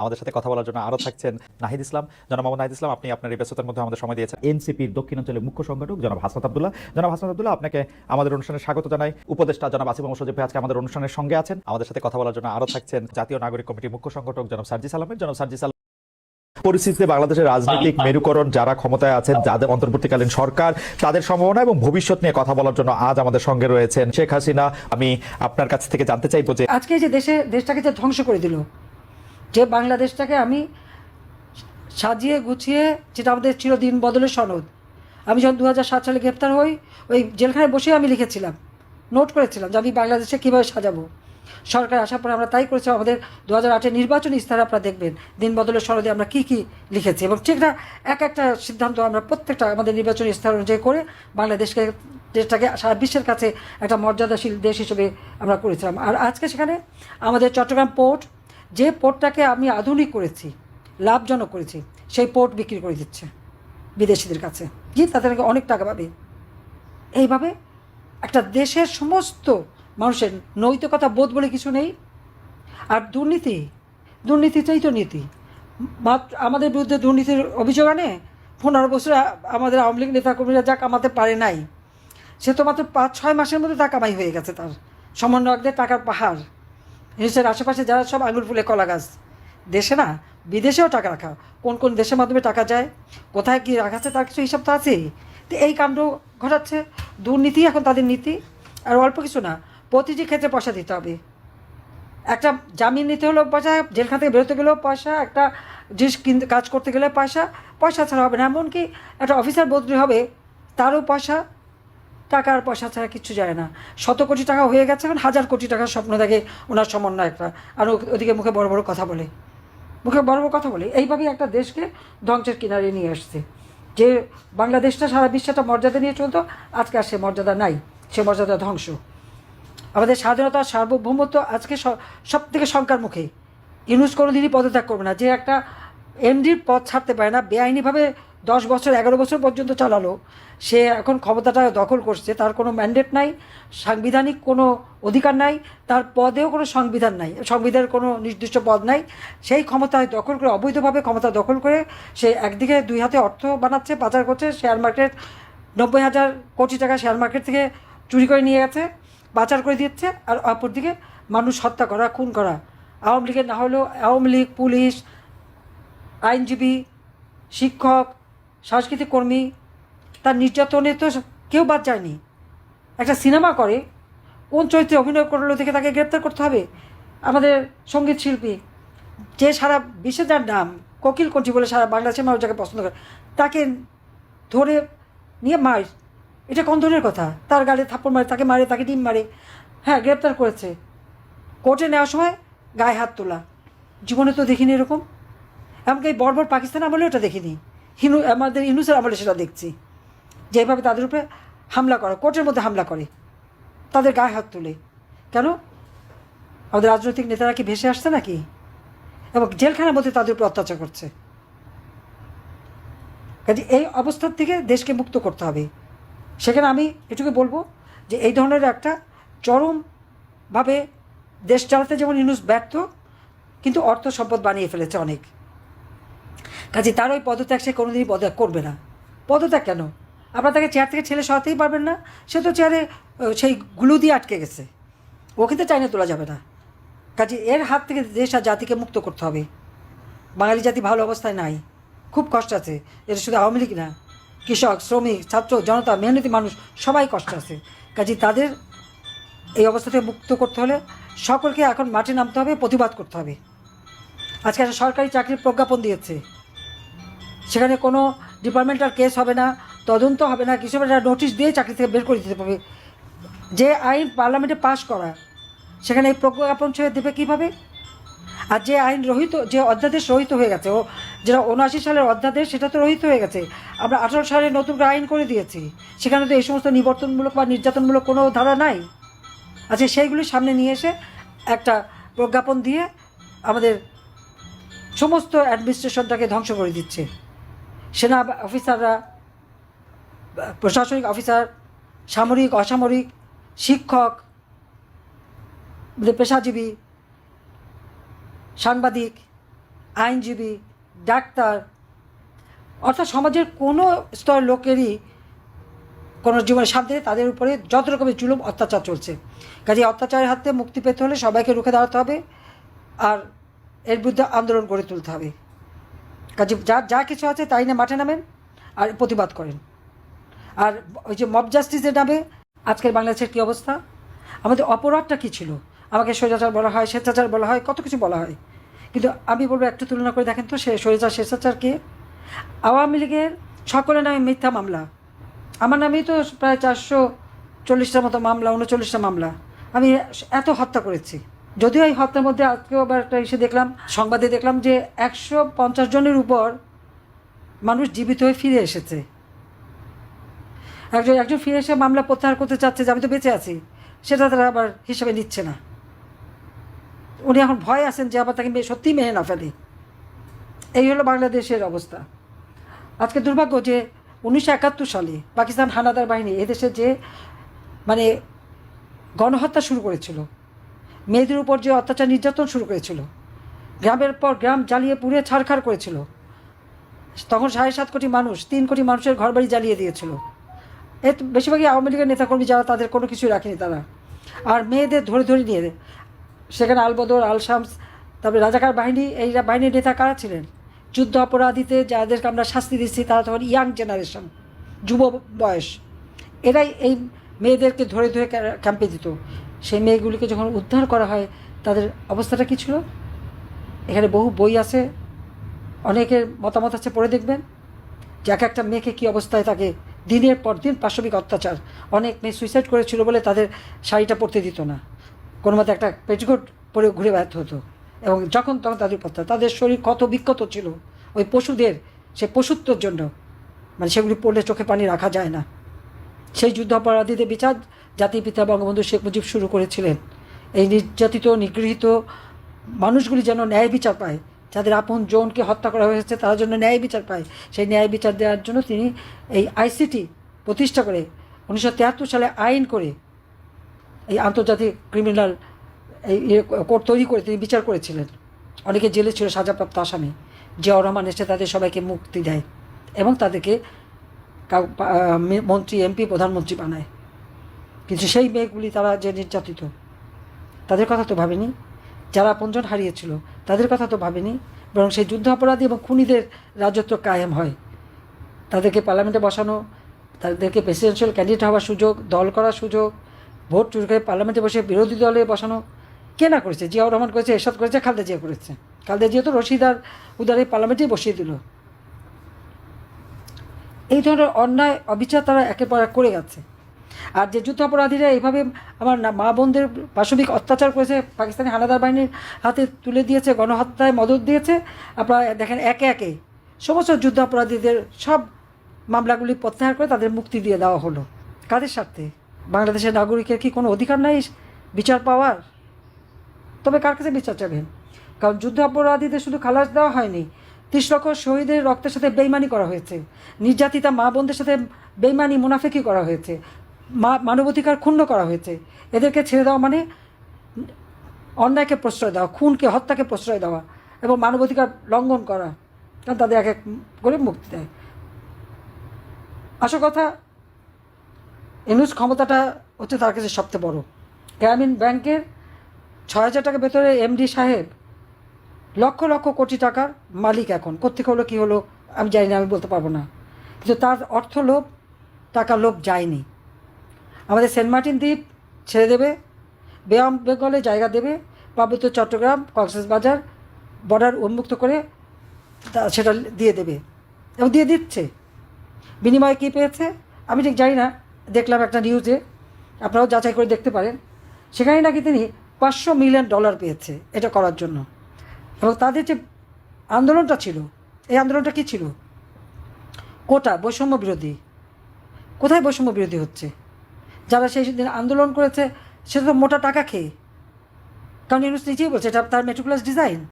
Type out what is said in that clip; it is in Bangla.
আমাদের সাথে কথা বলার জন্য আরও থাকছেন নাহিদ ইসলাম। জনাব মোহাম্মদ নাহিদ ইসলাম, আপনি আপনার এই ব্যস্ততার মধ্যে আমাদের সময় দিয়েছেন। এনসিপির দক্ষিণাঞ্চলের মুখ্য সংগঠক জনাব হাসনাত আব্দুল্লাহ। জনাব হাসনাত আব্দুল্লাহ, আপনাকে আমাদের অনুষ্ঠানে স্বাগত জানাই। উপদেষ্টা জনাব আসিফ মোহাম্মদ ভাই আজকে আমাদের অনুষ্ঠানের সঙ্গে আছেন। আমাদের সাথে কথা বলার জন্য আরও থাকছেন জাতীয় নাগরিক কমিটির মুখ্য সংগঠক জনাব সার্জি সালামের জনাব সার্জি সালাম পরিস্থিতিতে বাংলাদেশের রাজনৈতিক মেরুকরণ যারা ক্ষমতায় আছেন, যাদের অন্তর্বর্তীকালীন সরকার, তাদের সম্ভাবনা এবং ভবিষ্যৎ নিয়ে কথা বলার জন্য আজ আমাদের সঙ্গে রয়েছেন শেখ হাসিনা। আমি আপনার কাছ থেকে জানতে চাইব যে আজকে যে দেশে, দেশটাকে যে ধ্বংস করে দিল যে বাংলাদেশটাকে আমি সাজিয়ে গুছিয়ে, যেটা আমাদের চিরদিন বদলের সনদ। আমি যখন দু সাত সালে গ্রেপ্তার হই, ওই জেলখানায় বসে আমি লিখেছিলাম, নোট করেছিলাম যে আমি বাংলাদেশে কীভাবে সাজাবো। সরকার আসার পরে আমরা তাই করেছি আমাদের দু হাজার আটের নির্বাচনী ইস্তাহার আপনারা দেখবেন, দিন বদলের সনদে আমরা কী কী লিখেছি। এবং ঠিক না, এক একটা সিদ্ধান্ত আমরা প্রত্যেকটা আমাদের নির্বাচনী ইস্তাহার অনুযায়ী করে বাংলাদেশকে, দেশটাকে সারা বিশ্বের কাছে একটা মর্যাদাশীল দেশ হিসেবে আমরা করেছিলাম। আর আজকে সেখানে আমাদের চট্টগ্রাম পোর্ট যে পোর্টটাকে আমি আধুনিক করেছি, লাভজনক করেছি, সেই পোর্ট বিক্রি করে দিচ্ছে বিদেশিদের কাছে। কি তাদের নাকি অনেক টাকা পাবে। এইভাবে একটা দেশের সমস্ত মানুষের নৈতিকতা বোধ বলে কিছু নেই। আর দুর্নীতি দুর্নীতিটাই তো নীতি। মাত্র আমাদের বিরুদ্ধে দুর্নীতির অভিযোগ আনে, পনেরো বছর আমাদের আওয়ামী লীগ নেতাকর্মীরা যা কামাতে পারে নাই। সে তো মাত্র পাঁচ ছয় মাসের মধ্যে তা কামাই হয়ে গেছে তার। সমন্বয়কদের টাকার পাহাড়। দেশের আশেপাশে যারা সব আঙুল ফুলে কলা গাছ। দেশে না, বিদেশেও টাকা রাখা। কোন কোন দেশের মাধ্যমে টাকা যায়, কোথায় কী রাখাচ্ছে তার কিছু হিসাব তো আছেই। তো এই কাণ্ড ঘটাচ্ছে, দুর্নীতি এখন তাদের নীতি। আর অল্প কিছু না, প্রতিটি ক্ষেত্রে পয়সা দিতে হবে। একটা জামিন নিতে হলেও পয়সা, জেলখান থেকে বেরোতে গেলেও পয়সা, একটা জিনিস কিনতে কাজ করতে গেলে পয়সা। পয়সা ছাড়া হবে না, এমনকি একটা অফিসার বদলি হবে, তারও পয়সা। টাকার পয়সা ছাড়া কিছু যায় না। শত কোটি টাকা হয়ে গেছে এখন, হাজার কোটি টাকার স্বপ্ন দেখে ওনার সমন্বয়করা। আর ওদিকে মুখে বড় বড় কথা বলে। মুখে বড় বড় কথা বলে। এইভাবেই একটা দেশকে ধ্বংসের কিনারে নিয়ে আসছে। যে বাংলাদেশটা সারা বিশ্বটা মর্যাদা নিয়ে চলতো, আজকে আর সে মর্যাদা নাই। সে মর্যাদা ধ্বংস। আমাদের স্বাধীনতা, সার্বভৌমত্ব আজকে সব থেকে শঙ্কার মুখে। ইউনুস কোনো দিনই পদত্যাগ করবে না। যে একটা এমডির পদ ছাড়তে পারে না, বেআইনিভাবে দশ বছর, এগারো বছর পর্যন্ত চালালো। সে এখন ক্ষমতাটা দখল করছে, তার কোনো ম্যান্ডেট নাই, সাংবিধানিক কোনো অধিকার নাই, তার পদেও কোনো সংবিধান নাই, সংবিধানের কোনো নির্দিষ্ট পদ নাই। সেই ক্ষমতায় দখল করে, অবৈধভাবে ক্ষমতা দখল করে সে একদিকে দুই হাতে অর্থ বানাচ্ছে, পাচার করছে শেয়ার মার্কেট নব্বই হাজার কোটি টাকা শেয়ার মার্কেট থেকে চুরি করে নিয়ে গেছে, পাচার করে দিচ্ছে, আর অপরদিকে মানুষ হত্যা করা, খুন করা। আওয়ামী লীগের না হলেও আওয়ামী লীগ, পুলিশ, আইনজীবী, শিক্ষক সাংস্কৃতিক কর্মী, তার নির্যাতনে তো কেউ বাদ যায়নি। একটা সিনেমা করে কোন চরিত্রে অভিনয় করল দেখে তাকে গ্রেপ্তার করতে হবে। আমাদের সংগীত শিল্পী, যে সারা বিশ্বে যার নাম, কোকিল কণ্ঠী বলে সারা বাংলাদেশের মানুষ যাকে পছন্দ করে, তাকে ধরে নিয়ে মার। এটা কোন ধরনের কথা? তার গালে থাপ্পড় মারে, তাকে মারে, তাকে ডিম মারে। হ্যাঁ গ্রেপ্তার করেছে। কোর্টে নেওয়ার সময় গায়ে হাত তোলা। জীবনে তো দেখিনি এরকম। এমনকি এই বর্বর পাকিস্তান আমলে ওটা দেখিনি। হিনু আমাদের ইনুসের আমলে সেটা দেখছি। যেভাবে তাদের উপরে হামলা করে, কোর্টের মধ্যে হামলা করে, তাদের গায়ে হাত তুলে। কেন? আমাদের রাজনৈতিক নেতারা কি ভেসে আসছে নাকি? এবং জেলখানার মধ্যে তাদের উপর অত্যাচার করছে। কাজে এই অবস্থার থেকে দেশকে মুক্ত করতে হবে। সেখানে আমি এটুকু বলব যে এই ধরনের একটা চরমভাবে দেশ চালাতে যেমন ইউনুস ব্যর্থ, কিন্তু অর্থ সম্পদ বানিয়ে ফেলেছে অনেক। কাজে তার ওই পদত্যাগ সে কোনোদিনই পদত্যাগ করবে না। পদত্যাগ কেন? আপনার তাকে চেয়ার থেকে ছেলে সরাতেই পারবেন না। সে তো চেয়ারে সেই গুলো দিয়ে আটকে গেছে। ওকে তো চাইনা তোলা যাবে না। কাজে এর হাত থেকে দেশ আর জাতিকে মুক্ত করতে হবে। বাঙালি জাতি ভালো অবস্থায় নাই। খুব কষ্ট আছে। এটা শুধু আওয়ামী লীগ না। কৃষক, শ্রমিক, ছাত্র, জনতা, মেহনতি মানুষ, সবাই কষ্ট আছে। কাজে তাদের এই অবস্থা থেকে মুক্ত করতে হলে সকলকে এখন মাঠে নামতে হবে, প্রতিবাদ করতে হবে। আজকে একটা সরকারি চাকরির প্রজ্ঞাপন দিয়েছে। সেখানে কোনো ডিপার্টমেন্টাল কেস হবে না, তদন্ত হবে না, কিছু হবে নোটিশ দিয়ে চাকরি থেকে বের করে দিতে পারবে যে আইন পার্লামেন্টে পাশ করা, সেখানে এই প্রজ্ঞাপন ছেড়ে দেবে কীভাবে? আর যে আইন রহিত, যে অধ্যাদেশ রহিত হয়ে গেছে, ও যেটা উনআশি সালের অধ্যাদেশ, সেটা তো রহিত হয়ে গেছে। আমরা আঠারো সালে নতুন আইন করে দিয়েছি। সেখানে তো এই সমস্ত নিবর্তনমূলক বা নির্যাতনমূলক কোনো ধারা নাই। আচ্ছা সেইগুলি সামনে নিয়ে এসে একটা প্রজ্ঞাপন দিয়ে আমাদের সমস্ত অ্যাডমিনিস্ট্রেশনটাকে ধ্বংস করে দিচ্ছে। সেনা অফিসাররা প্রশাসনিক অফিসার সামরিক, অসামরিক, শিক্ষক, পেশাজীবী, সাংবাদিক, আইনজীবী, ডাক্তার, অর্থাৎ সমাজের কোনো স্তর লোকেরই কোনো জীবনে শান্তি তাদের উপরে যত রকমের জুলুম, অত্যাচার চলছে। কাজে অত্যাচারের হাতে মুক্তি পেতে হলে সবাইকে রুখে দাঁড়াতে হবে আর এর বিরুদ্ধে আন্দোলন গড়ে তুলতে হবে। কাজে যা যা কিছু আছে তাই না মাঠে নামেন আর প্রতিবাদ করেন। আর ওই যে মব জাস্টিসের নামে, আজকের বাংলাদেশের কী অবস্থা? আমাদের অপরাধটা কী ছিল? আমাকে স্বৈরাচার বলা হয়, স্বেচ্ছাচার বলা হয়, কত কিছু বলা হয়। কিন্তু আমি বলব একটু তুলনা করে দেখেন তো, সে স্বৈরাচার, স্বেচ্ছাচার কে? আওয়ামী লীগের সকলের নামে মিথ্যা মামলা। আমার নামেই তো প্রায় চারশো চল্লিশটার মতো মামলা, উনচল্লিশটা মামলা। আমি এত হত্যা করেছি। যদিও এই হত্যার মধ্যে আজকেও আবার একটা এসে দেখলাম, সংবাদে দেখলাম যে একশো পঞ্চাশ জনের উপর মানুষ জীবিত হয়ে ফিরে এসেছে। একজন একজন ফিরে এসে মামলা প্রত্যাহার করতে চাচ্ছে যে আমি তো বেঁচে আছি, সেটা তারা আবার হিসাবে নিচ্ছে না। উনি এখন ভয় আছেন যে আবার তাকে মে- সত্যিই মেনে না ফেলে। এই হলো বাংলাদেশের অবস্থা। আজকে দুর্ভাগ্য যে উনিশশো একাত্তর সালে পাকিস্তান হানাদার বাহিনী এদেশে যে মানে গণহত্যা শুরু করেছিল মেয়েদের উপর যে অত্যাচার নির্যাতন শুরু করেছিল, গ্রামের পর গ্রাম জ্বালিয়ে পুড়ে ছাড়খাড় করেছিল, তখন সাড়ে সাত কোটি মানুষ, তিন কোটি মানুষের ঘরবাড়ি জ্বালিয়ে দিয়েছিল। এ বেশিরভাগই আওয়ামী লীগের নেতাকর্মী যারা, তাদের কোনো কিছুই রাখেনি তারা। আর মেয়েদের ধরে ধরে নিয়ে, সেখানে আলবদর, আলশামস, তারপরে রাজাকার বাহিনী এই বাহিনীর নেতা কারা ছিলেন? যুদ্ধ অপরাধীতে যাদেরকে আমরা শাস্তি দিচ্ছি, তারা তখন ইয়াং জেনারেশন, যুব বয়স। এরাই এই মেয়েদেরকে ধরে ধরে ক্যা- ক্যাম্পে দিত। সেই মেয়েগুলিকে যখন উদ্ধার করা হয়, তাদের অবস্থাটা কী ছিল? এখানে বহু বই আছে, অনেকের মতামত আছে, পড়ে দেখবেন। যে এক একটা মেয়েকে কী অবস্থায় তাকে দিনের পর দিন পাশবিক অত্যাচার, অনেক মেয়ে সুইসাইড করেছিল বলে তাদের শাড়িটা পরতে দিত না। কোনো মতে একটা পেটিকোট পরে ঘুরে বেড়াতে হতো। এবং যখন তখন তাদের পড়তে তাদের শরীর কত বিক্ষত ছিল। ওই পশুদের সে পশুত্বর জন্য। মানে সেগুলি পড়লে চোখে পানি রাখা যায় না। সেই যুদ্ধাপরাধীদের বিচার জাতির পিতা বঙ্গবন্ধু শেখ মুজিব শুরু করেছিলেন। এই নির্যাতিত, নিগৃহীত মানুষগুলি যেন ন্যায় বিচার পায়, যাদের আপন জনকে হত্যা করা হয়েছে, তারা যেন ন্যায় বিচার পায়। সেই ন্যায় বিচার দেওয়ার জন্য তিনি এই আইসিটি প্রতিষ্ঠা করে, উনিশশো তিয়াত্তর সালে আইন করে এই আন্তর্জাতিক ক্রিমিনাল এই কোর্ট তৈরি করে তিনি বিচার করেছিলেন। অনেকে জেলে ছিল সাজাপ্রাপ্ত আসামি। জিয়াউর রহমান এসে তাদের সবাইকে মুক্তি দেয় এবং তাদেরকে মন্ত্রী, এমপি, প্রধানমন্ত্রী বানায়। কিন্তু সেই মেয়েগুলি তারা যে নির্যাতিত, তাদের কথা তো ভাবেনি। যারা আপনজন হারিয়েছিল, তাদের কথা তো ভাবেনি। বরং সেই যুদ্ধ অপরাধী এবং খুনিদের রাজত্ব কায়েম হয়। তাদেরকে পার্লামেন্টে বসানো, তাদেরকে প্রেসিডেন্সিয়াল ক্যান্ডিডেট হওয়ার সুযোগ, দল করার সুযোগ, ভোট চুরি করে পার্লামেন্টে বসে বিরোধী দলে বসানো, কে না করেছে? জিয়াউর রহমান করেছে, এরশাদ করেছে, খালদা জিয়া করেছে। খালদা জিয়া তো রশিদার উদারে পার্লামেন্টেই বসিয়ে দিল। এই ধরনের অন্যায়, অবিচার তারা একের পর এক করে গেছে আর যে যুদ্ধ অপরাধীরা এইভাবে আমার মা বোনদের পাশবিক অত্যাচার করেছে, পাকিস্তানি হানাদার বাহিনীর হাতে তুলে দিয়েছে, গণহত্যায় মদত দিয়েছে, আপনারা দেখেন একে একে সমস্ত যুদ্ধ অপরাধীদের সব মামলাগুলি প্রত্যাহার করে তাদের মুক্তি দিয়ে দেওয়া হলো। কাদের স্বার্থে? বাংলাদেশের নাগরিকের কি কোনো অধিকার নাই বিচার পাওয়ার? তবে কার কাছে বিচার চাবেন কারণ যুদ্ধ অপরাধীদের শুধু খালাস দেওয়া হয়নি, ত্রিশ লক্ষ শহীদের রক্তের সাথে বেইমানি করা হয়েছে, নির্যাতিতা মা বোনদের সাথে বেইমানি, মুনাফেকি করা হয়েছে। মানবাধিকার ক্ষুণ্ণ করা হয়েছে। এদেরকে ছেড়ে দেওয়া মানে অন্যায়কে প্রশ্রয় দেওয়া, খুনকে, হত্যাকে প্রশ্রয় দেওয়া এবং মানবাধিকার লঙ্ঘন করা। কারণ তাদের এক এক করে মুক্তি দেয়। আসল কথা এনুস ক্ষমতাটা হচ্ছে তার কাছে সবচেয়ে বড়। গ্রামীণ ব্যাংকের ছয় হাজার টাকা ভেতরে এমডি সাহেব লক্ষ লক্ষ কোটি টাকার মালিক এখন। কোথেকে হলো, কী হলো, আমি জানি না, আমি বলতে পারব না। কিন্তু তার অর্থ লোভ, টাকা লোভ যায়নি। আমাদের সেন্ট মার্টিন দ্বীপ ছেড়ে দেবে, বেয়াম বেঙ্গলে জায়গা দেবে পার্বত্য চট্টগ্রাম, কক্সবাজার বর্ডার উন্মুক্ত করে সেটা দিয়ে দেবে এবং দিয়ে দিচ্ছে। বিনিময়ে কী পেয়েছে? আমি ঠিক জানি না, দেখলাম একটা নিউজে আপনারাও যাচাই করে দেখতে পারেন। সেখানে নাকি তিনি পাঁচশো মিলিয়ন ডলার পেয়েছে এটা করার জন্য। এবং তাদের যে আন্দোলনটা ছিল, এই আন্দোলনটা কী ছিল? কোটা, বৈষম্য বিরোধী। কোথায় বৈষম্য বিরোধী হচ্ছে? যারা সেই দিন আন্দোলন করেছে, সেটা তো মোটা টাকা খেয়ে। কারণ ইউনুস নিজেই বলছে, এটা তার মেট্রোপ্লাস ডিজাইন